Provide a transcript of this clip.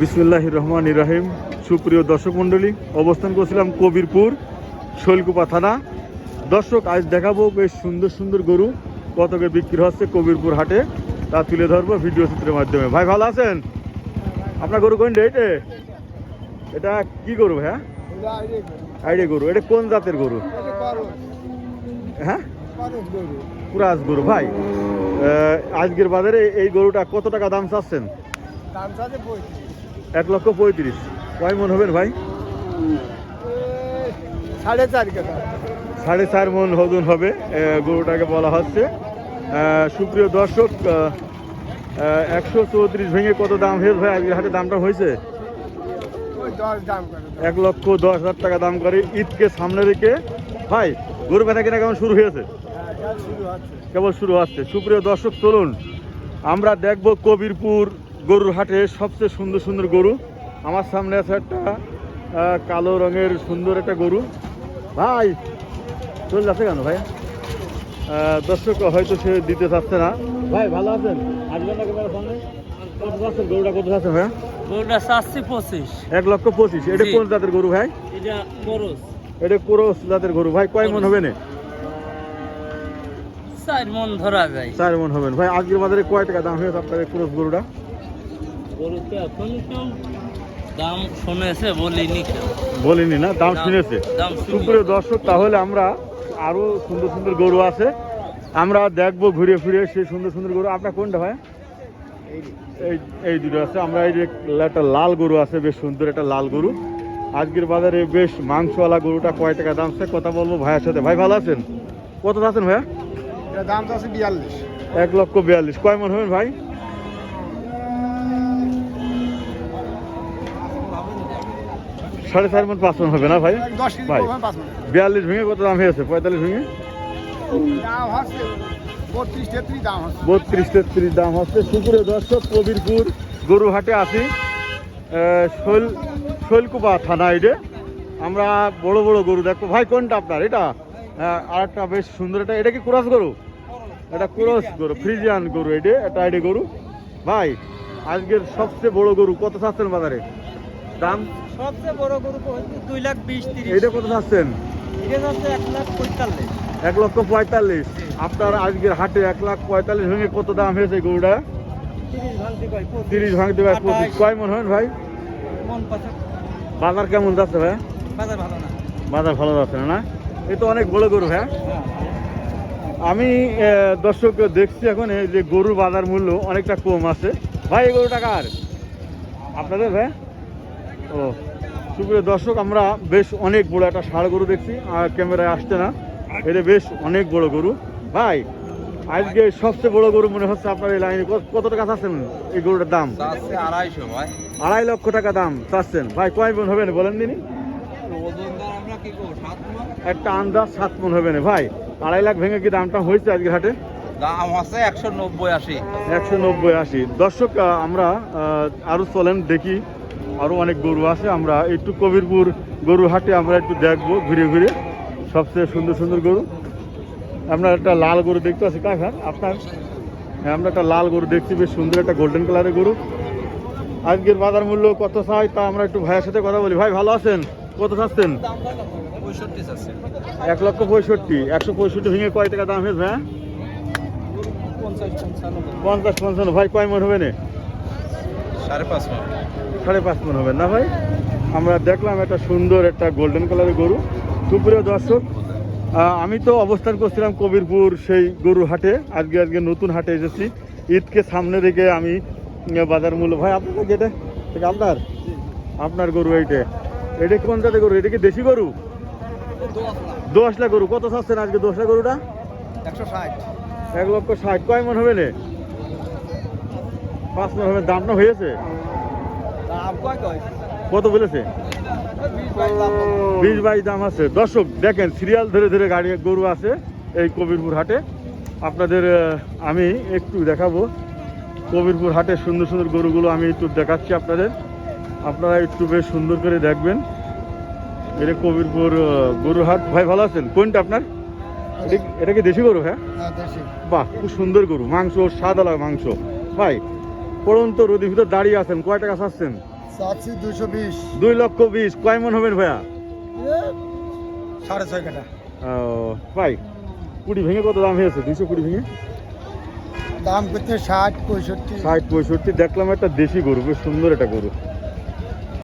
বিসমুল্লাহ রহমান ইরাহিম সুপ্রিয় দর্শক মণ্ডলী, অবস্থান করছিলাম কবিরপুর, শৈলকুপা থানা। দর্শক, আজ দেখাবো বেশ সুন্দর সুন্দর গরু, কতকে বিক্রি হচ্ছে কবিরপুর হাটে, তা তুলে ধরবো ভিডিও চিত্রের মাধ্যমে। ভাই, ভালো আছেন? আপনার গরু কোন ডেটে এটা কি গরু ভাইয়া? আইডিয়া গরু। এটা কোন জাতের গরু? হ্যাঁ? পুরাজ গরু। ভাই আজকের বাজারে এই গরুটা কত টাকা দাম চাচ্ছেন? এক লক্ষ পঁয়ত্রিশ। কয় মন হবেন ভাই? সাড়ে চার সাড়ে চার মন ওজন হবে গরুটাকে বলা হচ্ছে। সুপ্রিয় দর্শক একশো চৌত্রিশ ভেঙে কত দাম হয়েছে ভাই? আজকের হাটে দামটা হয়েছে? এক লক্ষ দশ হাজার টাকা দাম করে ঈদকে সামনে রেখে। ভাই গরু বেচা কিনা কেমন শুরু হয়েছে? হ্যাঁ, কেবল শুরু হচ্ছে। সুপ্রিয় দর্শক চলুন। আমরা দেখব কবিরপুর গরুর হাটে সবচেয়ে সুন্দর সুন্দর গরু। আমার সামনে আছে একটা কালো রঙের সুন্দর একটা গরু। ভাই চলে যাচ্ছে কেন ভাই? দর্শক হয়তো সে দিতে চাচ্ছে না। ভাই ভালো আছেন? আসবেন না একেবারে সামনে? কত চাচ্ছেন গরুটা কত চাচ্ছেন ভাই? গরুটা চাচ্ছি পঁচিশ। এক লক্ষ পঁচিশ। এটা। কোন জাতের গরু ভাই? এটা কোরস জাতের গরু। ভাই কয় মন হবে না? চার মন ধরা যায়। চার মন হবেন ভাই আজকের বাজারে কয় টাকা দাম হয়েছে আপনার এই গরুটা? গরুতে এখন দাম শুনেছে বলিনি বলিনি না দাম শুনেছে। সুপ্রিয় দর্শক তাহলে আমরা আরও সুন্দর সুন্দর গরু আছে। আমরা দেখব ঘুরে ফিরে সেই সুন্দর সুন্দর গরু। আপনার কোনটা ভাই? এই এই দুটো আছে। আমরা এই যে একটা লাল গরু আছে বেশ সুন্দর একটা লাল গরু। আজকের বাজারে বেশ মাংসওয়ালা গরুটা কয় টাকা দাম সে কথা বলব ভাইয়ের সাথে। ভাই ভালো আছেন? কত আছেন ভাইয়া? দাম তো আছে বিয়াল্লিশ। এক লক্ষ বিয়াল্লিশ। কয় মন হবেন ভাই? সাড়ে চার মন পাঁচ মন হবে না ভাই? ভাই বিয়াল্লিশ ভেঙে কত দাম হয়েছে? পঁয়তাল্লিশ ভেঙে? দাম বত্রিশ তেত্রিশ দাম হচ্ছে। সুপুরে দর্শক কবিরপুর গরুহাটে আহ, শৈল শৈলকুপা থানা এটা আমরা বড় বড় গরু দেখব। ভাই কোনটা আপনার? এটা? আর একটা বেশ সুন্দর। এটা এটা কি ক্রস গরু? এটা ক্রস গরু ফ্রিজিয়ান গরু এটা এটা আইডি গরু। ভাই আজকের সবচেয়ে বড় গরু কত চাচ্ছেন বাজারে? দাম? সবচেয়ে বড় গরু দুই লাখ বিশ তিরিশ। এটা কত চাচ্ছেন এটা এক লাখ পঁয়তাল্লিশ। এক লক্ষ পঁয়তাল্লিশ। আপনার আজকের হাটে এক লাখ পঁয়তাল্লিশ ভেঙে কত দাম হয়েছে গরুটা? তিরিশ ভাঙতে ভাই পঁচিশ। কয় মন হয় ভাই? বাজার কেমন যাচ্ছে ভাই? বাজার ভালো না। বাজার ভালো যাচ্ছে না না? এ তো অনেক বড় গরু হ্যাঁ হ্যাঁ আমি দর্শক দেখছি এখন এই যে গরুর বাজার মূল্য অনেকটা কম আছে। ভাই এই গরুটা কার? আপনাদের ভাই? ও। সুপ্রিয় দর্শক আমরা বেশ অনেক বড় একটা ষাড় গরু দেখছি আর ক্যামেরায় আসছে না। এটা বেশ অনেক বড় গরু। ভাই আজকে সবচেয়ে বড় গরু মনে হচ্ছে আপনার এই লাইনে। কত- টাকা চাচ্ছেন এই গরুটার দাম? আড়াইশো ভাই। আড়াই লক্ষ টাকা দাম চাচ্ছেন। ভাই কয় মন হবে না বলেন দিনই একটা আন্দাজ সাত মন হবে না। ভাই আড়াই লাখ ভেঙে কি দামটা হয়েছে আজকের হাটে? দাম একশো নব্বই আশি। একশো নব্বই আশি। দর্শক আমরা আহ, আরও চলেন দেখি। আরও অনেক গরু আছে, আমরা একটু কবিরপুর গরু হাটে আমরা একটু দেখব ঘুরে ঘুরে। সবচেয়ে সুন্দর সুন্দর গরু। আমরা একটা লাল গরু দেখতে পাচ্ছি কাকার আপনার? হ্যাঁ আমরা একটা লাল গরু দেখছি, বেশ সুন্দর একটা গোল্ডেন কালারের গরু। আজকের বাজার মূল্য কত চাই তা আমরা একটু ভাইয়ের সাথে কথা বলি। ভাই, ভালো আছেন? কত চাচ্ছেন? এক লক্ষ পঁয়ষট্টি, একশো পঁয়ষট্টি ভেঙে কয় টাকা দাম হয়েছে হ্যাঁ পঞ্চাশ পঞ্চান্ন। ভাই, কয় মন হবে না? সাড়ে পাঁচ মন। সাড়ে পাঁচ মন হবে। না ভাই আমরা দেখলাম একটা সুন্দর একটা গোল্ডেন কালারের গরু। সুপ্রিয় দর্শক আমি তো অবস্থান করছিলাম কবিরপুর সেই গরু হাটে। আজকে আজকে নতুন হাটে এসেছি। ঈদকে সামনে রেখে আমি বাজার মূল্য ভাই আপনার যেটা আপনার? আপনার গরু এইটা। এটা কোন জাতের গরু? এটা কি দেশি গরু? দশটা গরু। কত চাচ্ছেন আজকে দশটা গরুটা? একশো ষাট। এক লক্ষ ষাট। কয় মন হবে না? পাঁচ হবে দামটা হয়েছে? কত বলেছে? বিশ বাইশ দাম আছে। দর্শক দেখেন সিরিয়াল ধরে ধরে গাড়ি গরু আছে এই কবিরপুর হাটে। আপনাদের আমি একটু দেখাবো। কবিরপুর হাটে সুন্দর সুন্দর গরুগুলো আমি একটু দেখাচ্ছি আপনাদের। আপনারা একটু বেশ সুন্দর করে দেখবেন। এটা কবিরপুর আহ, গরুর হাট। ভাই ভালো আছেন? কোনটা আপনার? এটা- কি দেশি গরু হ্যাঁ? হ্যাঁ বাহ খুব সুন্দর গরু। মাংস সাদা মাংস। ভাই পড়ন্ত রোদের ভিতর দাঁড়িয়ে আছেন। কয় টাকা চাচ্ছেন? চাচ্ছি দুশো বিশ। দুই লক্ষ বিশ। কয় মন হবেন ভাইয়া? সাড়ে ছয় কাটা ও, ভাই কুড়ি ভেঙে কত দাম হয়েছে? দুশো কুড়ি ভেঙে? দাম করতে ষাট পঁয়ষট্টি। ষাট পঁয়ষট্টি। দেখলাম একটা দেশি গরু বেশ সুন্দর একটা গরু।